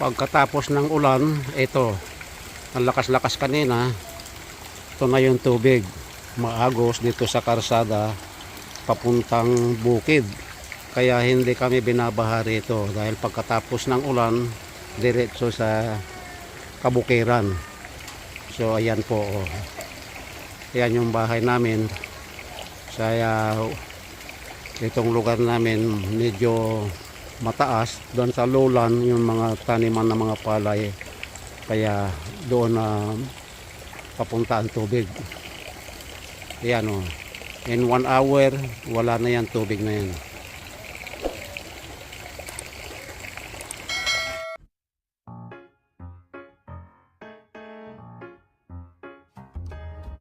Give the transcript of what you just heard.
Pagkatapos ng ulan, ito, ang lakas-lakas kanina, ito na yung tubig. Maagos dito sa karsada, papuntang bukid. Kaya hindi kami binabaha rito dahil pagkatapos ng ulan, diretso sa kabukiran. So ayan po. Oh. Ayan yung bahay namin. Saya itong lugar namin medyo mataas doon sa lowland yung mga taniman ng mga palay. Kaya doon na papunta ang tubig. Yan o in one hour wala na yan tubig na yan